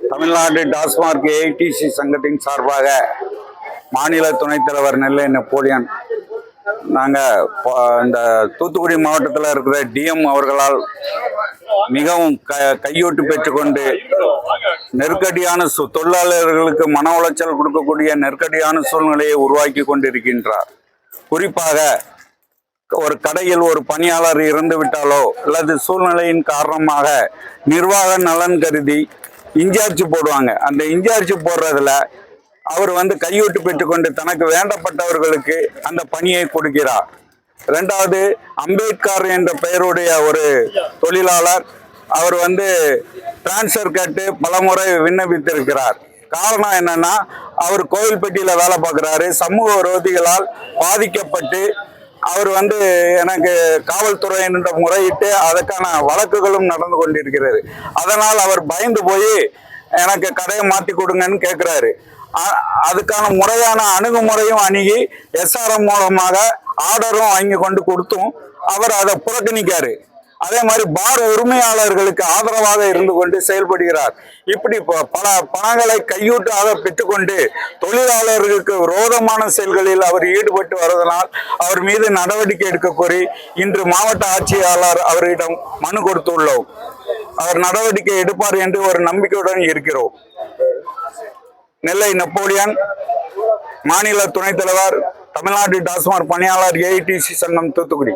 Tamil Nadu TASMAC AITC சங்கத்தின் சார்பாக மாநில துணைத் தலைவர் நெல்லை நெப்போலியன் நாங்கள் இந்த தூத்துக்குடி மாவட்டத்தில் இருக்கிற டிஎம் அவர்களால் மிகவும் க கையூட்டு பெற்றுக்கொண்டு நெருக்கடியான சு தொழிலாளர்களுக்கு மன உளைச்சல் கொடுக்கக்கூடிய நெருக்கடியான சூழ்நிலையை உருவாக்கி கொண்டிருக்கின்றார். குறிப்பாக ஒரு கடையில் ஒரு பணியாளர் இறந்து விட்டாலோ அல்லது சூழ்நிலையின் காரணமாக நிர்வாக நலன் கருதி இன்சார்ஜ் போடுவாங்க. அந்த இன்சார்ஜ் போடுறதுல அவர் வந்து கையூட்டு பெற்றுக்கொண்டு தனக்கு வேண்டப்பட்டவர்களுக்கு அந்த பணியை கொடுக்கிறார். ரெண்டாவது அம்பேத்கர் என்ற பெயருடைய ஒரு தொழிலாளர் அவர் வந்து டிரான்ஸ்ஃபர் கேட்டு பலமுறை விண்ணப்பித்திருக்கிறார். காரணம் என்னன்னா அவர் கோவில்பட்டியில் வேலை பார்க்குறாரு. சமூக விரோதிகளால் பாதிக்கப்பட்டு அவர் வந்து எனக்கு காவல்துறை முறையிட்டு அதற்கான வழக்குகளும் நடந்து கொண்டிருக்கிறது. அதனால் அவர் பயந்து போய் எனக்கு கடையை மாற்றி கொடுங்கன்னு கேட்குறாரு அதுக்கான முறையான அணுகுமுறையும் அணுகி எஸ்ஆர்எம் மூலமாக ஆர்டரும் வாங்கி கொண்டு கொடுத்தும் அவர் அதை புறக்கணிக்காரு. அதே மாதிரி பார் உரிமையாளர்களுக்கு ஆதரவாக இருந்து கொண்டு செயல்படுகிறார். இப்படி ப- பல பணங்களை கையூட்டாக பெற்றுக்கொண்டு தொழிலாளர்களுக்கு விரோதமான செயல்களில் அவர் ஈடுபட்டு வருவதனால் அவர் மீது நடவடிக்கை எடுக்க கோரி இன்று மாவட்ட ஆட்சியாளர் அவரிடம் மனு கொடுத்துள்ளோம். அவர் நடவடிக்கை எடுப்பார் என்று ஒரு நம்பிக்கையுடன் இருக்கிறோம். நெல்லை நெப்போலியன் மாநில துணைத் தலைவர் தமிழ்நாடு டாஸ்மார் பணியாளர் ஏஐடிசி சங்கம் தூத்துக்குடி.